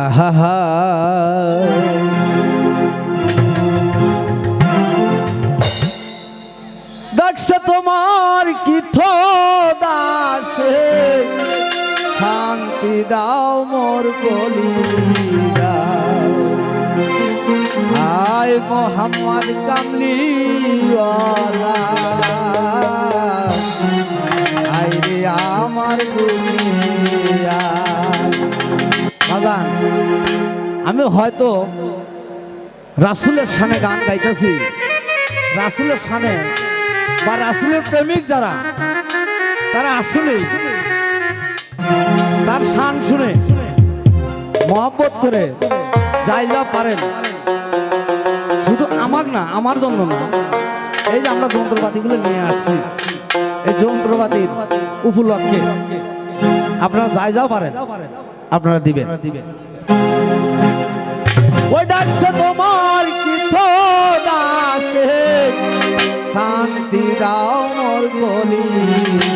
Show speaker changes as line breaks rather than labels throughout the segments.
আহা দেখছে তোমার কি দাসে। শান্তি দাও মোর গলিরা আয় মোহাম্মদ কামলিওয়ালা। আয় রে আমার দুনিয়া। বাগান আমি হয়তো রাসুলের সামনে গান গাইতেছি। রাসুলের সামনে বা রাসুলের প্রেমিক যারা, তারা আসলে তার শান শুনে মহব্বত করে যাই যা পারেন। শুধু আমার না, আমার জন্য না। এই যে আমরা যন্ত্রপাতিগুলো নিয়ে আসছি, এই যন্ত্রপাতির উপলক্ষে আপনারা যাই যাও পারেন। আপনারা দিবেন। ওই ডাকছে তোমার কি তো ডাকে শান্তি দাও মোর গলিয়া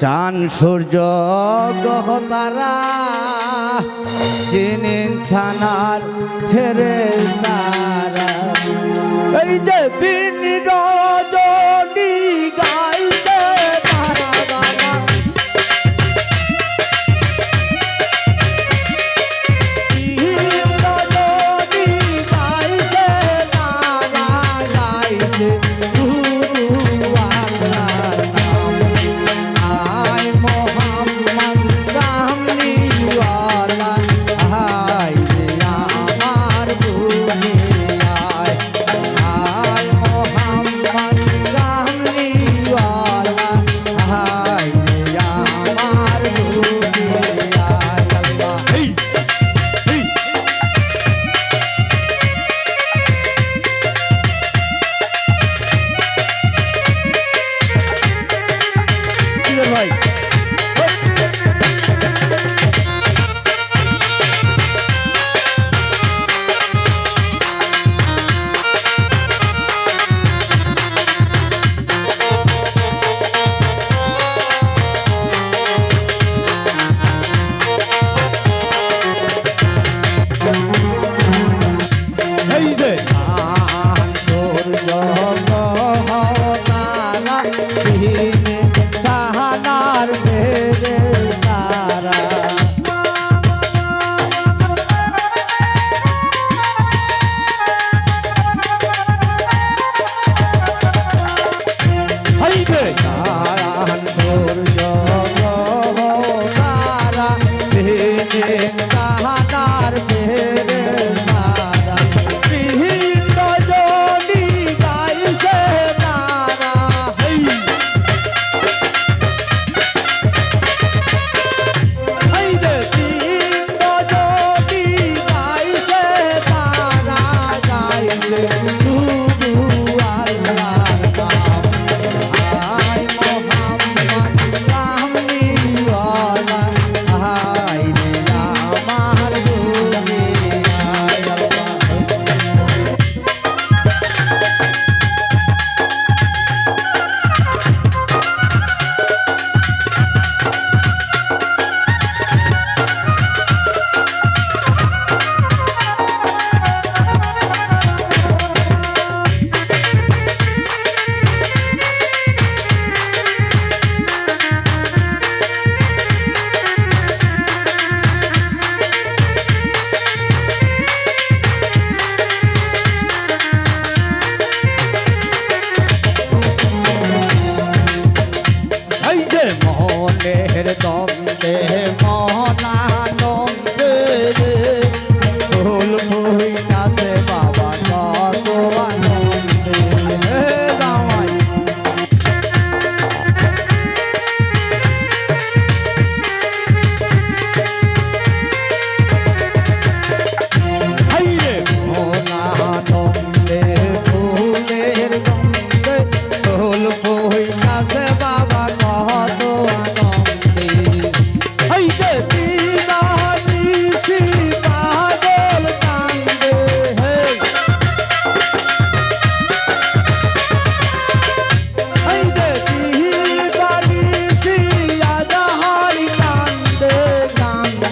চান সূর্য গ্রহ তারা। চিনিন ছানার ফেরে তারা এই যে দিন yeah, you yeah.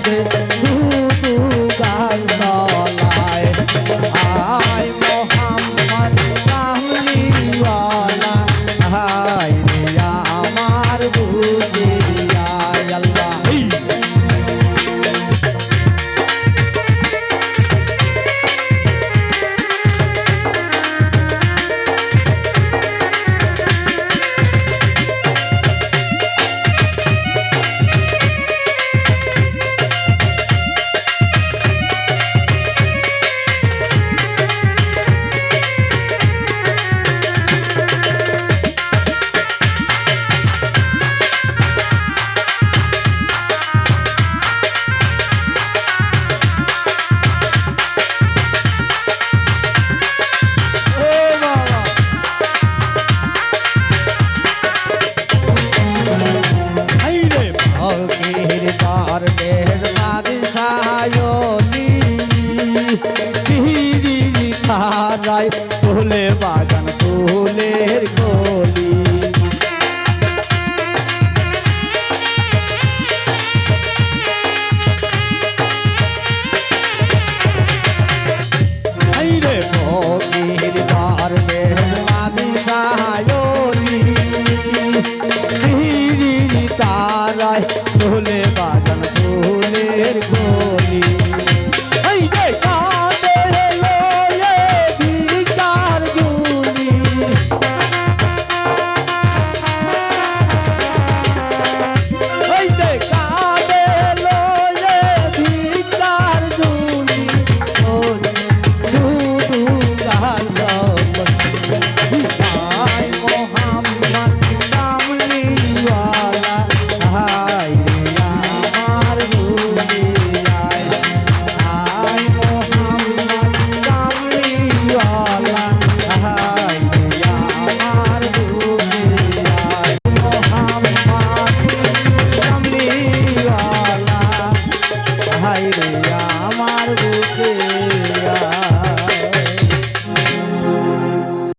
দে